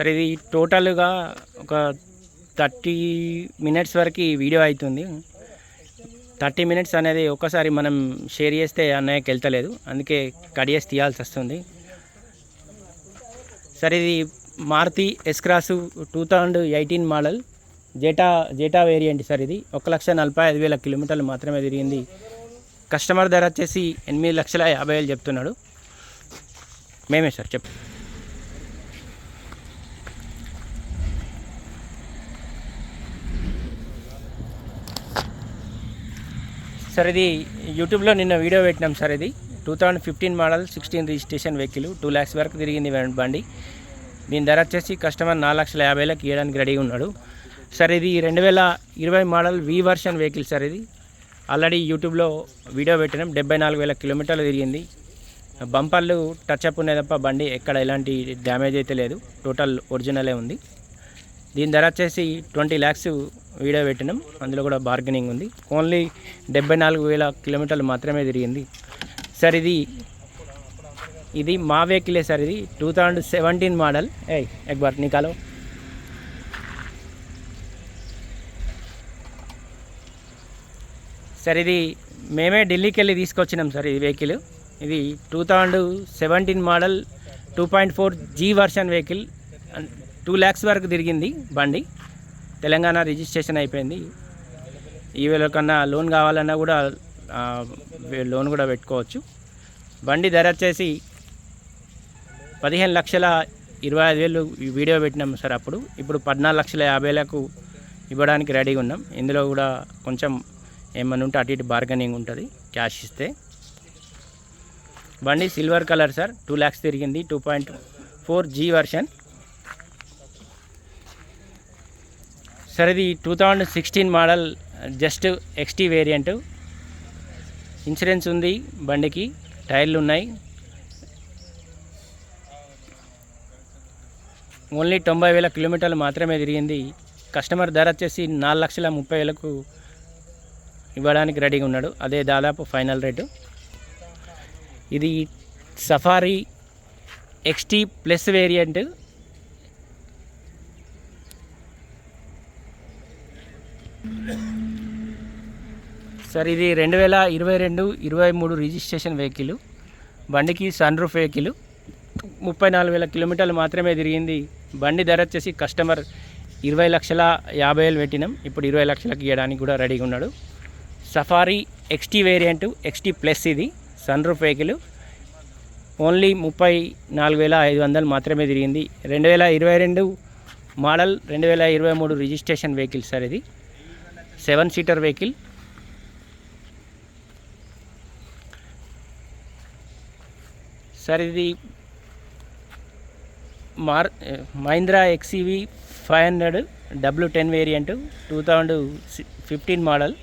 సరే ఇది టోటల్గా ఒక థర్టీ మినిట్స్ వరకు ఈ వీడియో అవుతుంది. థర్టీ మినిట్స్ అనేది ఒక్కసారి మనం షేర్ చేస్తే అన్నయ్యకి వెళ్తలేదు. అందుకే కట్ చేసి తీయాల్సి వస్తుంది. సరే ఇది Maruti S Cross two thousand eighteen model zeta zeta variant sir ఇది. ఒక లక్ష నలభై ఐదు వేల కిలోమీటర్లు మాత్రమే తిరిగింది. కస్టమర్ ధర వచ్చేసి ఎనిమిది లక్షల యాభై వేలు చెప్తున్నాడు. మేమే సార్ చెప్పు. సార్ ఇది యూట్యూబ్లో నిన్న వీడియో పెట్టినాం సార్ ఇది. Two thousand fifteen model sixteen registration vehicle two lakhs వరకు తిరిగింది బండి. దీని ధర వచ్చేసి కస్టమర్ నాలుగు లక్షల యాభై వేలకు ఇవ్వడానికి రెడీగా ఉన్నాడు. సార్ ఇది రెండు వేల ఇరవై model V version vehicle sir ఇది. ఆల్రెడీ యూట్యూబ్లో వీడియో పెట్టినాం. డెబ్బై నాలుగు వేల కిలోమీటర్లు తిరిగింది. బంపర్లు టచ్ అప్ ఉన్నాయి తప్ప బండి ఎక్కడ ఎలాంటి డ్యామేజ్ అయితే లేదు. టోటల్ ఒరిజినలే ఉంది. దీని ధర వచ్చేసి ట్వంటీ ల్యాక్స్ వీడియో పెట్టినాం. అందులో కూడా బార్గెనింగ్ ఉంది. ఓన్లీ డెబ్బై నాలుగు వేల కిలోమీటర్లు మాత్రమే తిరిగింది. సార్ ఇది ఇది మా వెహికలే సార్ ఇది టూ థౌజండ్ సెవెంటీన్ మోడల్ ఏ ఎక్బార్ నికాలో సార్ ఇది మేమే ఢిల్లీకి వెళ్ళి తీసుకొచ్చినాం సార్ ఈ వెహికల్ ఇది two thousand seventeen model two point four G version vehicle two lakhs వరకు తిరిగింది బండి. తెలంగాణ రిజిస్ట్రేషన్ అయిపోయింది. ఈవేళ కన్నా లోన్ కావాలన్నా కూడా లోన్ కూడా పెట్టుకోవచ్చు. బండి ధర వచ్చేసి పదిహేను లక్షల ఇరవై ఐదు వేలు వీడియో పెట్టినాం సార్ అప్పుడు. ఇప్పుడు పద్నాలుగు లక్షల యాభై వేలకు ఇవ్వడానికి రెడీగా ఉన్నాం. ఇందులో కూడా కొంచెం ఏమన్నా ఉంటే అటు ఇటు బార్గెనింగ్ ఉంటుంది క్యాష్ ఇస్తే. బండి silver colour sir two lakhs తిరిగింది two point four G version. Sir ఇది two thousand sixteen model just XT variant insurance ఉంది బండికి టైర్లు ఉన్నాయి. ఓన్లీ తొంభై వేల కిలోమీటర్లు మాత్రమే తిరిగింది. కస్టమర్ ధర వచ్చేసి నాలుగు లక్షల ముప్పై వేలకు ఇవ్వడానికి రెడీగా ఉన్నాడు. అదే దాదాపు ఫైనల్ రేటు ఇది Safari XT plus variant sir ఇది రెండు వేల ఇరవై రెండు ఇరవై మూడు రిజిస్ట్రేషన్ వెహికల్. బండికి సన్ రూఫ్ వెహికల్. ముప్పై నాలుగు వేల కిలోమీటర్లు మాత్రమే తిరిగింది. బండి ధర వచ్చేసి కస్టమర్ ఇరవై లక్షల యాభై వేలు పెట్టినాం. ఇప్పుడు ఇరవై లక్షలకు ఇవ్వడానికి కూడా రెడీగా ఉన్నాడు. Safari XT variant XT plus ఇది సన్ రూఫ్ వెహికల్. ఓన్లీ ముప్పై నాలుగు వేల ఐదు వందలు మాత్రమే తిరిగింది. రెండు వేల ఇరవై రెండు మోడల్ రెండు వేల ఇరవై మూడు రిజిస్ట్రేషన్ వెహికల్ సార్ ఇది. Seven seater vehicle. సార్ ఇది మార్ Mahindra XUV five hundred W ten variant two thousand fifteen model.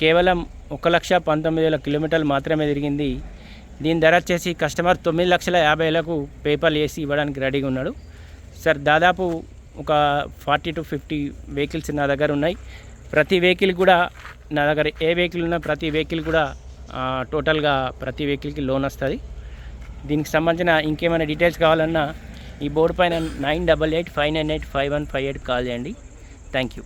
కేవలం ఒక లక్ష పంతొమ్మిది వేల కిలోమీటర్లు మాత్రమే తిరిగింది. దీని ధర వచ్చేసి కస్టమర్ తొమ్మిది లక్షల యాభై వేలకు పేపర్లు వేసి ఇవ్వడానికి రెడీగా ఉన్నాడు. సార్ దాదాపు ఒక ఫార్టీ టు ఫిఫ్టీ వెహికల్స్ నా దగ్గర ఉన్నాయి. ప్రతి వెహికల్ కూడా నా దగ్గర ఏ వెహికల్ ఉన్నా ప్రతి వెహికల్ కూడా టోటల్గా ప్రతి వెహికల్కి లోన్ వస్తుంది. దీనికి సంబంధించిన ఇంకేమైనా డీటెయిల్స్ కావాలన్నా ఈ బోర్డు పైన nine double eight five nine eight five one five eight call చేయండి. Thank you.